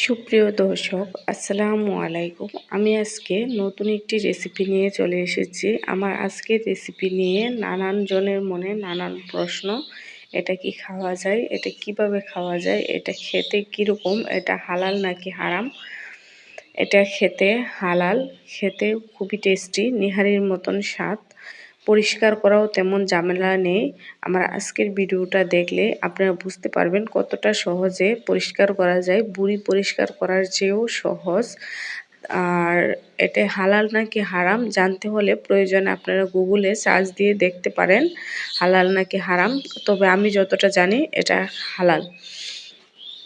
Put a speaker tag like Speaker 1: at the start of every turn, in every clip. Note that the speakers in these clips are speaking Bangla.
Speaker 1: সুপ্রিয় দর্শক, আসসালামু আলাইকুম। আমি আজকে নতুন একটি রেসিপি নিয়ে চলে এসেছি। আমার আজকের রেসিপি নিয়ে নানান জনের মনে নানান প্রশ্ন, এটা কি খাওয়া যায়, এটা কীভাবে খাওয়া যায়, এটা খেতে কীরকম, এটা হালাল নাকি হারাম? এটা খেতে হালাল, খেতে খুবই টেস্টি নিহারির মতন স্বাদ। পরিষ্কার করাও তেমন ঝামেলা নেই। আমার আজকের ভিডিওটা দেখলে আপনারা বুঝতে পারবেন কতটা সহজে পরিষ্কার করা যায়, বুড়ি পরিষ্কার করার চেয়েও সহজ। আর এটা হালাল নাকি হারাম জানতে হলে প্রয়োজনে আপনারা গুগলে সার্চ দিয়ে দেখতে পারেন, হালাল নাকি হারাম। তবে আমি যতটা জানি এটা হালাল।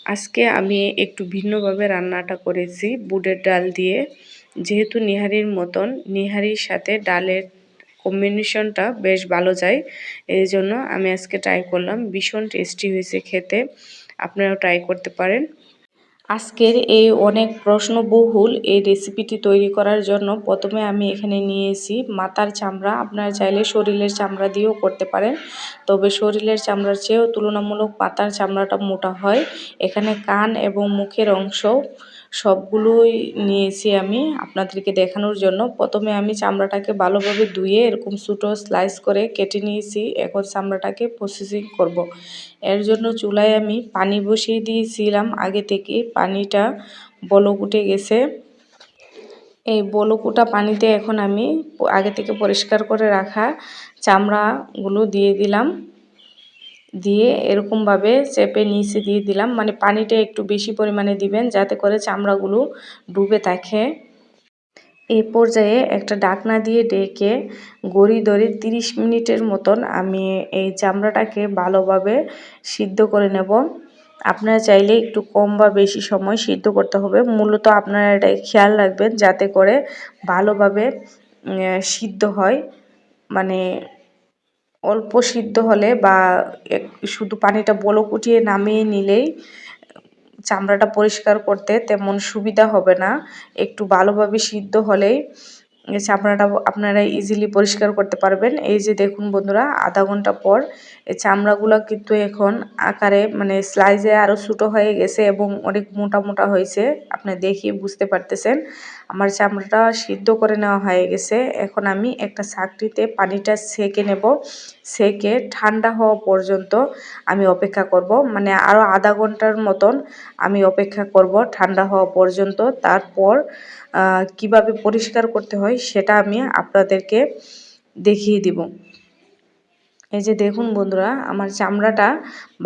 Speaker 1: আজকে আমি একটু ভিন্নভাবে রান্নাটা করেছি, বুটের ডাল দিয়ে। যেহেতু নিহারির মতন, নিহারির সাথে ডালের কম্বিনেশনটা বেশ ভালো যায়। এই জন্য আমি আজকে ট্রাই করলাম, ভীষণ টেস্টি হয়েছে খেতে। আপনারাও ট্রাই করতে পারেন। আজকের এই অনেক প্রশ্নবহুল এই রেসিপিটি তৈরি করার জন্য প্রথমে আমি এখানে নিয়েছি মাথার চামড়া। আপনারা চাইলে শরীরের চামড়া দিয়েও করতে পারেন। তবে শরীরের চামড়ার চেয়েও তুলনামূলক পাতার চামড়াটা মোটা হয়। এখানে কান এবং মুখের অংশ সবগুলোই নিয়েছি আমি আপনাদেরকে দেখানোর জন্য। প্রথমে আমি চামড়াটাকে ভালোভাবে ধুয়ে এরকম ছোটো স্লাইস করে কেটে নিয়েছি। এখন চামড়াটাকে প্রসেসিং করব। এর জন্য চুলায় আমি পানি বসিয়ে দিয়েছিলাম। আগে থেকে পানিটা বলক উঠে গেছে। এই বলকুটা পানিতে এখন আমি আগে থেকে পরিষ্কার করে রাখা চামড়াগুলো দিয়ে দিলাম। দিয়ে এরকমভাবে চেপে নিচে দিয়ে দিলাম। মানে পানিটা একটু বেশি পরিমাণে দিবেন যাতে করে চামড়াগুলো ডুবে থাকে। এই পর্যায়ে একটা ডাকনা দিয়ে ডেকে গড়ি ধরে তিরিশ মিনিটের মতন আমি এই চামড়াটাকে ভালোভাবে সিদ্ধ করে নেব। আপনারা চাইলে একটু কম বা বেশি সময় সিদ্ধ করতে হবে। মূলত আপনারা এটা খেয়াল রাখবেন যাতে করে ভালোভাবে সিদ্ধ হয়। মানে অল্প সিদ্ধ হলে বা শুধু পানিটা বলক উঠিয়ে নামিয়ে নিলেই চামড়াটা পরিষ্কার করতে তেমন সুবিধা হবে না। একটু ভালোভাবে সিদ্ধ হলেই চামড়াটা আপনারা ইজিলি পরিষ্কার করতে পারবেন। এই যে দেখুন বন্ধুরা, আধা ঘণ্টা পর এই চামড়াগুলো কিন্তু এখন আকারে মানে স্লাইজে আরও ছোটো হয়ে গেছে এবং অনেক মোটা মোটা হয়েছে। আপনি দেখিয়ে বুঝতে পারতেছেন। আমার চামড়াটা সিদ্ধ করে নেওয়া হয়ে গেছে। এখন আমি একটা চাকরিতে পানিটা সেকে নেব। সেকে ঠান্ডা হওয়া পর্যন্ত আমি অপেক্ষা করব। মানে আরও আধা ঘণ্টার মতন আমি অপেক্ষা করব ঠান্ডা হওয়া পর্যন্ত। তারপর কীভাবে পরিষ্কার করতে হয় সেটা আমি আপনাদেরকে দেখিয়ে দিব। এই যে দেখুন বন্ধুরা, আমার চামড়াটা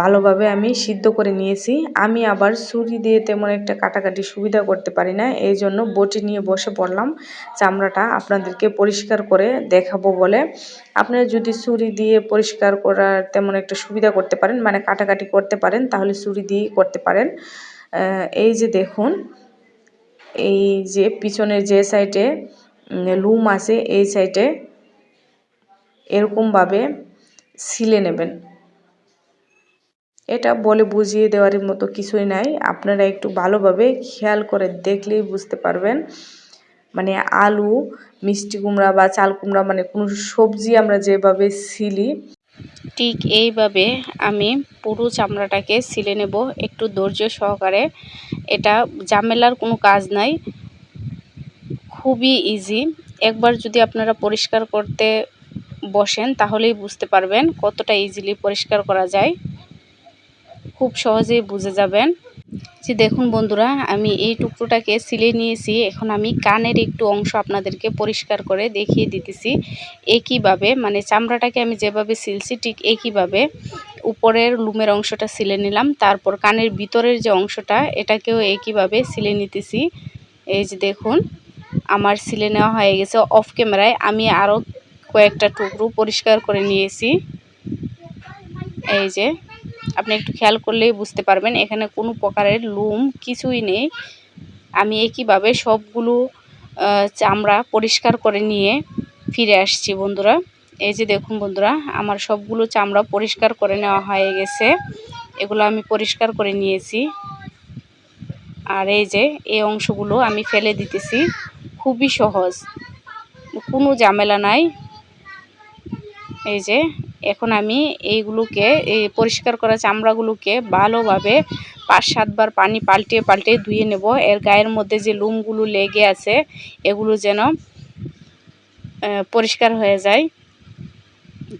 Speaker 1: ভালোভাবে আমি সিদ্ধ করে নিয়েছি। আমি আবার ছুরি দিয়ে তেমন একটা কাটাকাটি সুবিধা করতে পারি না, এই জন্য বটি নিয়ে বসে পড়লাম। চামড়াটা আপনাদেরকে পরিষ্কার করে দেখাবো বলে। আপনারা যদি ছুরি দিয়ে পরিষ্কার করার তেমন একটা সুবিধা করতে পারেন মানে কাটাকাটি করতে পারেন, তাহলে ছুরি দিয়েই করতে পারেন। এই যে দেখুন, এই যে পিছনের যে সাইডে লুম আছে, এই সাইডে এরকমভাবে সিলে নেবেন। এটা বলে বুঝিয়ে দেওয়ার মতো কিছুই নাই। আপনারা একটু ভালোভাবে খেয়াল করে দেখলেই বুঝতে পারবেন। মানে আলু, মিষ্টি কুমড়া বা চাল কুমড়া মানে কোনো সবজি আমরা যেভাবে সিলি, ঠিক এইভাবে আমি পুরো চামড়াটাকে সিলে নেব। একটু ধৈর্য সহকারে। এটা জামেলার কোনো কাজ নাই। খুবই ইজি একবার যদি আপনারা পরিষ্কার করতে বসেন, তাহলেই বুঝতে পারবেন কতটা ইজিলি পরিষ্কার করা যায়। খুব সহজেই বুঝে যাবেন। যে দেখুন বন্ধুরা, আমি এই টুকরোটাকে সিলে নিয়েছি। এখন আমি কানের একটু অংশ আপনাদেরকে পরিষ্কার করে দেখিয়ে দিতেছি। একইভাবে মানে চামড়াটাকে আমি যেভাবে সিলছি, ঠিক একইভাবে উপরের লুমের অংশটা সিলে নিলাম। তারপর কানের ভিতরের যে অংশটা, এটাকেও একইভাবে সিলে নিতেছি। এই যে দেখুন, আমার সিলে নেওয়া হয়ে গেছে অফ ক্যামেরায় আমি আরও কয়েকটা টুকরো পরিষ্কার করে নিয়েছি। এই যে, আপনি একটু খেয়াল করলেই বুঝতে পারবেন, এখানে কোনো প্রকারের লুম কিছুই নেই। আমি একইভাবে সবগুলো চামড়া পরিষ্কার করে নিয়ে ফিরে আসছি বন্ধুরা। এই যে দেখুন বন্ধুরা, আমার সবগুলো চামড়া পরিষ্কার করে নেওয়া হয়ে গেছে। এগুলো আমি পরিষ্কার করে নিয়েছি। আর এই যে, এই অংশগুলো আমি ফেলে দিতেছি। খুবই সহজ, কোনো ঝামেলা নাই। এই যে, এখন আমি এইগুলোকে, এই পরিষ্কার করা চামড়াগুলোকে ভালোভাবে
Speaker 2: পাঁচ সাতবার পানি পাল্টিয়ে পাল্টিয়ে ধুয়ে নেব। এর গায়ের মধ্যে যে লুমগুলো লেগে আছে, এগুলো যেন পরিষ্কার হয়ে যায়।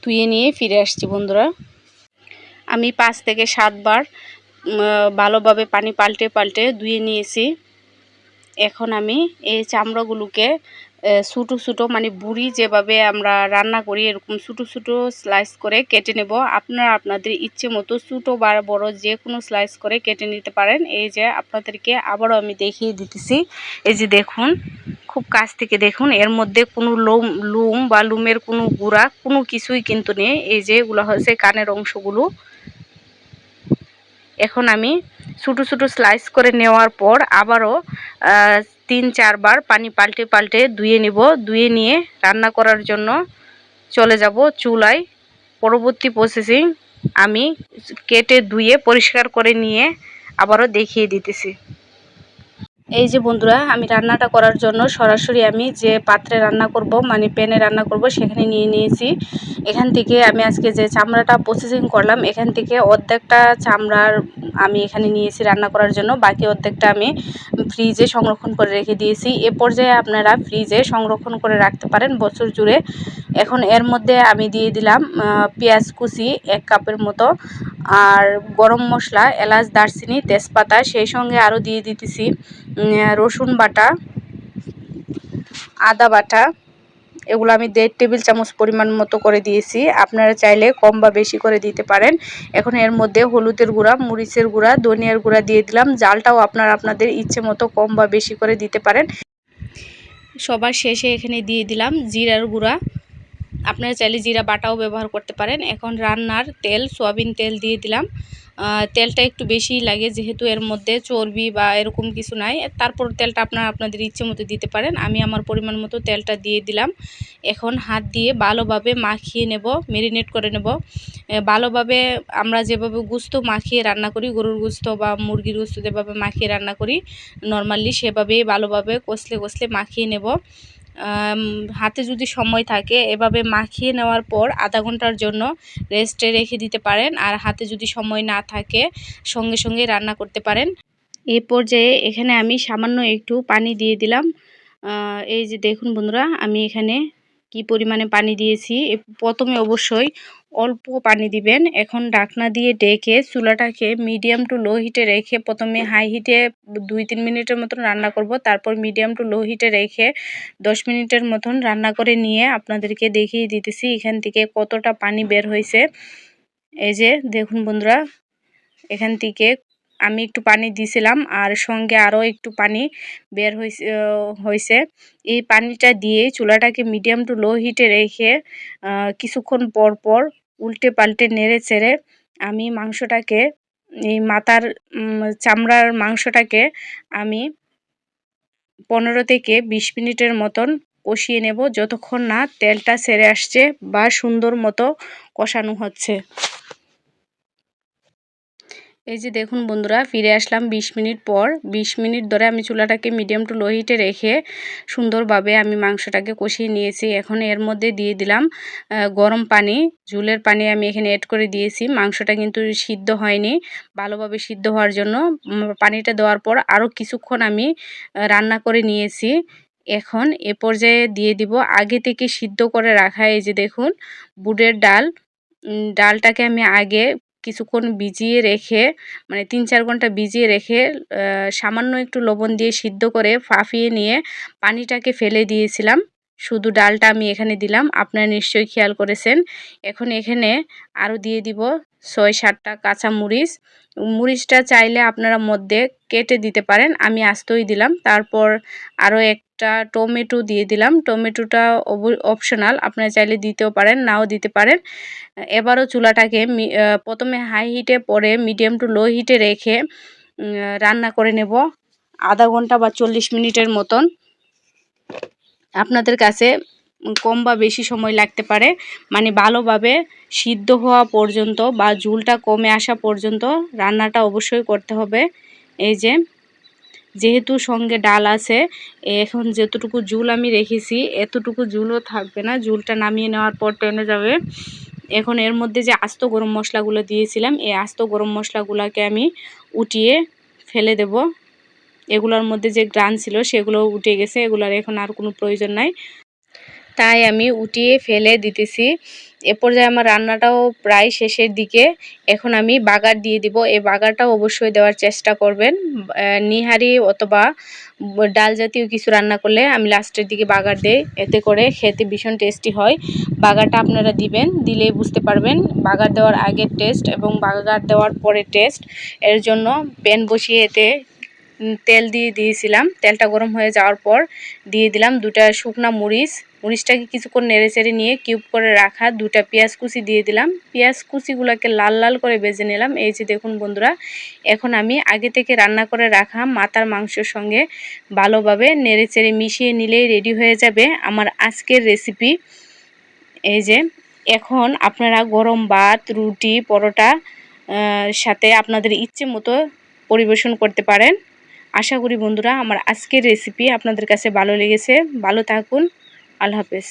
Speaker 2: ধুয়ে নিয়ে ফিরে আসছি বন্ধুরা। আমি পাঁচ থেকে সাতবার ভালোভাবে পানি পাল্টে পাল্টে ধুয়ে নিয়েছি। এখন আমি এই চামড়াগুলোকে ছোটো ছোটো মানে বুড়ি যেভাবে আমরা রান্না করি, এরকম ছোটো ছোটো স্লাইস করে কেটে নেব। আপনারা আপনাদের ইচ্ছে মতো ছোটো বা বড় যে কোনো স্লাইস করে কেটে নিতে পারেন। এই যে আপনাদেরকে আবারও আমি দেখিয়ে দিতেছি। এই যে দেখুন, খুব কাছ থেকে দেখুন, এর মধ্যে কোনো লোম, লুম বা লুমের কোনো গুঁড়া, কোনো কিছুই কিন্তু নেই। এই যে এগুলো হচ্ছে কানের অংশগুলো। এখন আমি ছোটো ছোটো স্লাইস করে নেওয়ার পর আবারও তিন চারবার পানি পাল্টে পাল্টে ধুয়ে নিব। ধুয়ে নিয়ে রান্না করার জন্য চলে যাব চুলায়। পরবর্তী প্রসেসিং আমি কেটে ধুয়ে পরিষ্কার করে নিয়ে আবারও দেখিয়ে দিতেছি। এই যে বন্ধুরা, আমি রান্নাটা করার জন্য সরাসরি আমি যে পাত্রে রান্না করব মানে প্যানে রান্না করব, সেখানে নিয়ে নিয়েছি। এখান থেকে আমি আজকে যে চামড়াটা প্রসেসিং করলাম, এখান থেকে অর্ধেকটা চামড়ার আমি এখানে নিয়েছি রান্না করার জন্য। বাকি অর্ধেকটা আমি ফ্রিজে সংরক্ষণ করে রেখে দিয়েছি। এ পর্যায়ে আপনারা ফ্রিজে সংরক্ষণ করে রাখতে পারেন বছর জুড়ে। এখন এর মধ্যে আমি দিয়ে দিলাম পেঁয়াজ কুচি এক কাপের মতো আর গরম মশলা, এলাচ, দারচিনি, তেজপাতা, সেই সঙ্গে আরও দিয়ে দিতেছি রসুন বাটা, আদা বাটা। এগুলো আমি দেড় টেবিল চামচ পরিমাণ মতো করে দিয়েছি। আপনারা চাইলে কম বা বেশি করে দিতে পারেন। এখন এর মধ্যে হলুদের গুঁড়া, মরিচের গুঁড়া, ধনিয়ার গুঁড়া দিয়ে দিলাম। জালটাও আপনারা আপনাদের ইচ্ছে মতো কম বা বেশি করে দিতে পারেন। সবার শেষে এখানে দিয়ে দিলাম জিরার গুঁড়া। আপনারা চাইলে জিরা বাটাও ব্যবহার করতে পারেন। এখন রান্নার তেল, সয়াবিন তেল দিয়ে দিলাম। তেলটা একটু বেশি লাগে যেহেতু এর মধ্যে চর্বি বা এরকম কিছু নাই। তারপর তেলটা আপনারা আপনাদের ইচ্ছে মতো দিতে পারেন। আমি আমার পরিমাণ মতো তেলটা দিয়ে দিলাম। এখন হাত দিয়ে ভালোভাবে মাখিয়ে নেব মেরিনেট করে নেব। ভালোভাবে আমরা যেভাবে গুস্ত মাখিয়ে রান্না করি, গরুর গুস্ত বা মুরগির গুস্ত যেভাবে মাখিয়ে রান্না করি, নর্মালি সেভাবেই ভালোভাবে কষলে কষলে মাখিয়ে নেব। হাতে যদি সময় থাকে, এভাবে মাখিয়ে নেওয়ার পর আধা ঘণ্টার জন্য রেস্টে রেখে দিতে পারেন। আর হাতে যদি সময় না থাকে, সঙ্গে সঙ্গে রান্না করতে পারেন। এ পর্যায়ে এখানে আমি সামান্য একটু পানি দিয়ে দিলাম। এই যে দেখুন বন্ধুরা, আমি এখানে কি পরিমাণে পানি দিয়েছি? প্রথমে অবশ্যই অল্প পানি দিবেন। এখন ডাকনা দিয়ে ডেকে চুলাটাকে মিডিয়াম টু লো হিটে রেখে প্রথমে হাই হিটে দুই তিন মিনিটের মতন রান্না করব। তারপর মিডিয়াম টু লো হিটে রেখে দশ মিনিটের মতন রান্না করে নিয়ে আপনাদেরকে দেখিয়ে দিতেছি এখান থেকে কতটা পানি বের হয়েছে। এই যে দেখুন বন্ধুরা, এখান থেকে আমি একটু পানি দিয়েছিলাম আর সঙ্গে আরও একটু পানি বের হয়েছে হয়েছে এই পানিটা দিয়ে চুলাটাকে মিডিয়াম টু লো হিটে রেখে কিছুক্ষণ পর পর উল্টে পাল্টে নেড়ে চেড়ে আমি মাংসটাকে, এই মাথার চামড়ার মাংসটাকে আমি পনেরো থেকে বিশ মিনিটের মতন কষিয়ে নেব, যতক্ষণ না তেলটা সেরে আসছে বা সুন্দর মতো কষানো হচ্ছে। এই যে দেখুন বন্ধুরা, ফিরে আসলাম ২০ মিনিট পর। ২০ মিনিট ধরে আমি চুলাটাকে মিডিয়াম টু লো হিটে রেখে সুন্দরভাবে আমি মাংসটাকে কষিয়ে নিয়েছি। এখন এর মধ্যে দিয়ে দিলাম গরম পানি। ঝুলের পানি আমি এখানে অ্যাড করে দিয়েছি। মাংসটা কিন্তু সিদ্ধ হয়নি। ভালোভাবে সিদ্ধ হওয়ার জন্য পানিটা দেওয়ার পর আরও কিছুক্ষণ আমি রান্না করে নিয়েছি। এখন এ পর্যায়ে দিয়ে দিব আগে থেকে সিদ্ধ করে রাখা এই যে দেখুন, বুটের ডাল। ডালটাকে আমি আগে কিছুক্ষণ ভিজিয়ে রেখে মানে তিন চার ঘণ্টা ভিজিয়ে রেখে সামান্য একটু লবণ দিয়ে সিদ্ধ করে ফাঁপিয়ে নিয়ে পানিটাকে ফেলে দিয়েছিলাম। শুধু ডালটা আমি এখানে দিলাম। আপনারা নিশ্চয়ই খেয়াল করেছেন। এখন এখানে আরও দিয়ে দিব ছয় সাতটা কাঁচা মরিচ মরিচটা চাইলে আপনারা মধ্যে কেটে দিতে পারেন। আমি আস্তই দিলাম। তারপর আরও একটা টমেটো দিয়ে দিলাম। টমেটোটা অপশনাল আপনারা চাইলে দিতেও পারেন, নাও দিতে পারেন। এবারও চুলাটাকে প্রথমে হাই হিটে পরে মিডিয়াম টু লো হিটে রেখে রান্না করে নেব। আধা ঘণ্টা বা চল্লিশ মিনিটের মতন। আপনাদের কাছে কম বা বেশি সময় লাগতে পারে। মানে ভালোভাবে সিদ্ধ হওয়া পর্যন্ত বা ঝুলটা কমে আসা পর্যন্ত রান্নাটা অবশ্যই করতে হবে। এই যে, যেহেতু সঙ্গে ডাল আছে, এখন যতটুকু ঝুল আমি রেখেছি, এতটুকু ঝুলও থাকবে না। ঝুলটা নামিয়ে নেওয়ার পর টেনে যাবে। এখন এর মধ্যে যে আস্ত গরম মশলাগুলো দিয়েছিলাম, এই আস্ত গরম মশলাগুলোকে আমি উঠিয়ে ফেলে দেব। এগুলোর মধ্যে যে গ্রান ছিল সেগুলো উঠে গেছে। এগুলোর এখন আর কোনো প্রয়োজন নাই। তাই আমি উঠিয়ে ফেলে দিতেছি। এ পর্যায়ে আমার রান্নাটাও প্রায় শেষের দিকে। এখন আমি বাগার দিয়ে দিব। এই বাগারটাও অবশ্যই দেওয়ার চেষ্টা করবেন। নিহারি অথবা ডাল জাতীয় কিছু রান্না করলে আমি লাস্টের দিকে বাগার দেই। এতে করে খেতে ভীষণ টেস্টি হয়। বাগারটা আপনারা দিবেন, দিলেই বুঝতে পারবেন। বাগার দেওয়ার আগের টেস্ট এবং বাগার দেওয়ার পরে টেস্ট এর জন্য প্যান বসিয়ে এতে তেল দিয়ে দিয়েছিলাম। তেলটা গরম হয়ে যাওয়ার পর দিয়ে দিলাম দুটা শুকনা মরিচ মরিচটাকে কিছুক্ষণ নেড়ে চেড়ে নিয়ে কিউব করে রাখা দুটা পেঁয়াজ কুচি দিয়ে দিলাম। পেঁয়াজ কুচিগুলোকে লাল লাল করে বেজে নিলাম। এই যে দেখুন বন্ধুরা, এখন আমি আগে থেকে রান্না করে রাখা মাথার মাংসর সঙ্গে ভালোভাবে নেড়ে চেড়ে মিশিয়ে নিলেই রেডি হয়ে যাবে আমার আজকের রেসিপি। এই যে এখন আপনারা গরম ভাত, রুটি, পরোটা সাথে আপনাদের ইচ্ছে মতো পরিবেশন করতে পারেন। আশা করি বন্ধুরা আমার আজকের রেসিপি আপনাদের কাছে ভালো লেগেছে। ভালো থাকুন। আল্লাহ হাফেজ।